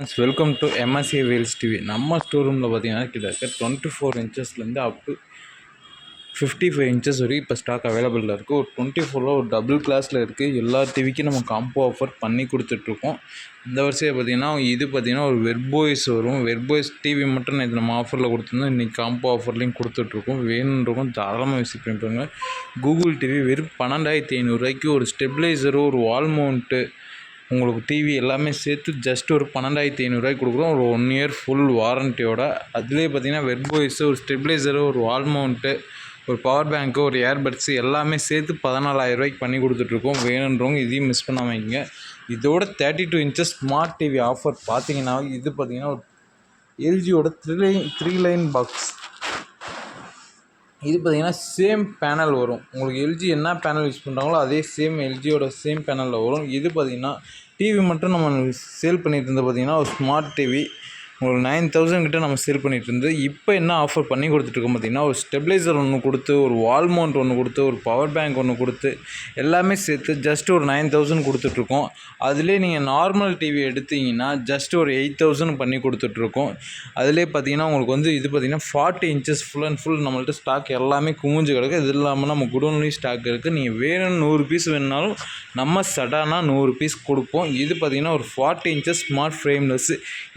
Friends welcome to MSC Vels TV நம்ம store ரூமில் பார்த்தீங்கன்னா கிட்டத்தட்ட twenty four இன்ச்சஸ்லேருந்து up to fifty five inches வரைக்கும் இப்போ ஸ்டாக் அவைலபிளில் இருக்குது ஒரு டுவெண்ட்டி ஃபோரில் ஒரு டபுள் கிளாஸில் இருக்குது எல்லா டிவிக்கும் நம்ம காம்போ ஆஃபர் பண்ணி கொடுத்துட்ருக்கோம். இந்த வருஷம் பார்த்தீங்கன்னா இது பார்த்தீங்கன்னா ஒரு வெர்போய்ஸ் வரும். வெர்போய்ஸ் டிவி மட்டும் நேற்று நம்ம ஆஃபரில் கொடுத்துருந்தோம். இன்றைக்கி காம்போ ஆஃபர்லேயும் கொடுத்துட்ருக்கோம். வேணுன்றக்கும் தாராளமாக விசிட் பண்ணிப்பாங்க கூகுள் டிவி வெறும் பன்னெண்டாயிரத்தி ஐநூறுரூவாய்க்கு ஒரு ஸ்டெபிளைசரு ஒரு வால் மவுண்ட்டு உங்களுக்கு டிவி எல்லாமே சேர்த்து ஜஸ்ட் ஒரு பன்னெண்டாயிரத்தி ஐநூறுரூவாய்க்கு கொடுக்குறோம். ஒரு ஒன் இயர் ஃபுல் வாரண்ட்டியோட அதுலேயே பார்த்தீங்கன்னா வெர்போய்ஸு ஒரு ஸ்டெபிலைசரு ஒரு வால் மவுண்ட்டு ஒரு பவர் பேங்க்கு ஒரு ஏர்பட்ஸு எல்லாமே சேர்த்து பதினாலாயிரரூவாய்க்கு பண்ணி கொடுத்துட்ருக்கோம். வேணுன்றவங்க இதையும் மிஸ் பண்ணாமல் வைங்க இதோட thirty two inches smart TV offer பார்த்தீங்கன்னா இது பார்த்தீங்கன்னா ஒரு எல்ஜியோட three line three line box இது பார்த்தீங்கன்னா சேம் பேனல் வரும். உங்களுக்கு எல்ஜி என்ன பேனல் யூஸ் பண்ணுறாங்களோ அதே சேம் எல்ஜியோட சேம் பேனலில் வரும். இது பார்த்தீங்கன்னா டிவி மட்டும் நம்ம சேல் பண்ணிட்டு இருந்தது பார்த்தீங்கன்னா ஒரு ஸ்மார்ட் டிவி உங்களுக்கு நைன் தௌசண்ட் கிட்ட நம்ம சேல் பண்ணிட்டு இருந்து இப்போ என்ன ஆஃபர் பண்ணி கொடுத்துட்ருக்கோம் பார்த்தீங்கன்னா ஒரு ஸ்டெபிளைசர் ஒன்று கொடுத்து ஒரு வால் மவுண்ட் ஒன்று கொடுத்து ஒரு பவர் பேங்க் ஒன்று கொடுத்து எல்லாமே சேர்த்து ஜஸ்ட் ஒரு நைன் தௌசண்ட் கொடுத்துட்ருக்கோம் அதிலே நீங்கள் நார்மல் டிவி எடுத்தீங்கன்னா ஜஸ்ட் ஒரு எயிட் தௌசண்ட் பண்ணி கொடுத்துட்ருக்கோம் அதிலே பார்த்தீங்கன்னா உங்களுக்கு வந்து இது பார்த்தீங்கன்னா forty inches full and full நம்மள்ட்ட ஸ்டாக் எல்லாமே குமிஞ்சு கிடக்கு. இது இல்லாமல் நம்ம குடோன்லேயும் ஸ்டாக் இருக்குது நீங்கள் வேணும்னு நூறு பீஸ் வேணுனாலும் நம்ம சடானாக நூறு பீஸ் கொடுப்போம். இது பார்த்தீங்கன்னா ஒரு ஃபார்ட்டி இன்ச்சஸ் ஸ்மார்ட் ஃப்ரேம்லெஸ்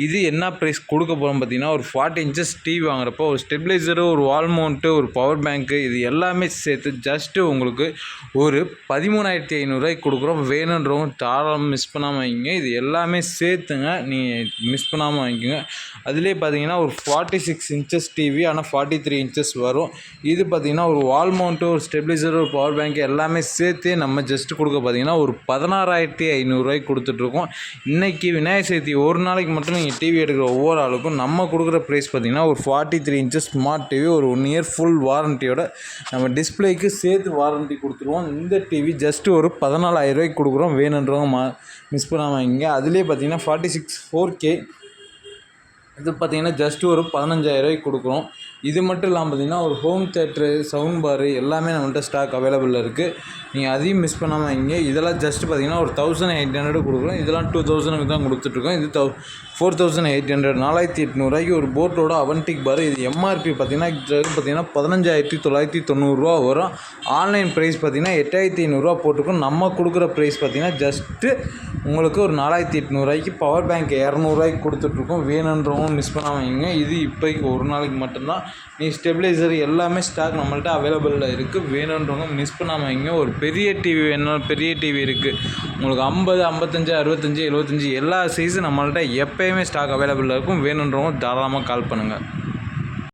இது என்ன ப்ரைஸ் கொடுக்க போகிறோம் பார்த்தீங்கன்னா ஒரு ஃபார்ட்டி இன்ச்சஸ் டிவி வாங்குறப்போ ஒரு ஸ்டெபிளைசரு ஒரு வால் மவுண்ட்டு ஒரு பவர் பேங்க்கு இது எல்லாமே சேர்த்து ஜஸ்ட்டு உங்களுக்கு ஒரு பதிமூணாயிரத்தி ஐநூறுரூவாய்க்கு கொடுக்குறோம். வேணுன்றவங்க தாராளம் மிஸ் பண்ணாமல் வாங்கிங்க இது எல்லாமே சேர்த்துங்க. நீங்கள் மிஸ் பண்ணாமல் வாங்கிக்கோங்க. அதுலேயே பார்த்தீங்கன்னா ஒரு ஃபார்ட்டி சிக்ஸ் இன்ச்சஸ் டிவி ஆனால் ஃபார்ட்டி த்ரீ இன்ச்சஸ் வரும். இது பார்த்தீங்கன்னா ஒரு வால் மவுண்ட்டு ஒரு ஸ்டெபிளைசர் ஒரு பவர் பேங்க் எல்லாமே சேர்த்து நம்ம ஜஸ்ட்டு கொடுக்க பார்த்தீங்கன்னா ஒரு பதினாறாயிரத்தி ஐநூறுரூவாய்க்கு கொடுத்துட்ருக்கோம் இன்றைக்கி விநாயகர் சதுர்த்தி ஒரு நாளைக்கு மட்டும் நீங்கள் டிவி எடுக்கிற ஓவராலுக்கும் நம்ம கொடுக்குற ப்ரைஸ் பார்த்தீங்கன்னா ஒரு forty three inches smart TV ஒரு ஒன் இயர் ஃபுல் வாரண்ட்டியோட நம்ம டிஸ்பிளேக்கு சேர்த்து வாரண்ட்டி கொடுத்துருவோம். இந்த டிவி ஜஸ்ட்டு ஒரு பதினாலாயிரரூவாய்க்கு கொடுக்குறோம். வேணுன்றவங்க மா மிஸ் பண்ணாமல் இங்கே அதுலேயே பார்த்தீங்கன்னா ஃபார்ட்டி சிக்ஸ் ஃபோர் கே இது பார்த்தீங்கன்னா ஜஸ்ட்டு ஒரு பதினஞ்சாயிரரூவாய்க்கு கொடுக்குறோம். இது மட்டும் இல்லாமல் பார்த்தீங்கன்னா ஒரு ஹோம் தேட்ரு சவுண்ட் பாரு எல்லாமே நம்மள்ட்ட ஸ்டாக் அவைலபிளில் இருக்குது நீங்கள் அதையும் மிஸ் பண்ணாமல் இங்கே இதெல்லாம் ஜஸ்ட் பார்த்தீங்கன்னா ஒரு தௌசண்ட் எயிட் ஹண்ட்ரட் கொடுக்குறோம். இதெல்லாம் டூ தௌசண்ட்க்கு தான் கொடுத்துட்ருக்கோம். இது தௌ ஃபோர் தௌசண்ட் எயிட் ஹண்ட்ரட் நாலாயிரத்தி எட்நூறுவாய்க்கு ஒரு போட்டோட அவன்டிக் பாரு இது எம்ஆர்பி பார்த்தீங்கன்னா பார்த்தீங்கன்னா பதினஞ்சாயிரத்தி தொள்ளாயிரத்தி தொண்ணூறுரூவா வரும். ஆன்லைன் ப்ரைஸ் பார்த்தீங்கன்னா எட்டாயிரத்தி ஐநூறுரூவா போட்டிருக்கோம். நம்ம கொடுக்குற ப்ரைஸ் பார்த்தீங்கன்னா ஜஸ்ட்டு உங்களுக்கு ஒரு நாலாயிரத்தி எட்நூறுவாய்க்கு பவர் பேங்க் இரநூறுவாய்க்கு கொடுத்துட்ருக்கோம். வேணுன்றவங்க மிஸ் பண்ணாமல் வைங்க. இது இப்போதைக்கு ஒரு நாளைக்கு மட்டும்தான். நீ ஸ்டெபிளைசர் எல்லாமே ஸ்டாக் நம்மள்ட்ட அவைலபிளில் இருக்குது வேணுன்றவங்க மிஸ் பண்ணாமல் வைங்க ஒரு பெரிய டிவி வேணும் பெரிய டிவி இருக்குது உங்களுக்கு ஐம்பது ஐம்பத்தஞ்சு அறுபத்தஞ்சு எழுபத்தஞ்சு எல்லா சைஸும் நம்மள்ட்ட எப்போயுமே ஸ்டாக் அவைலபிளில் இருக்கும். வேணுன்றவங்க தாராளமாக கால் பண்ணுங்கள்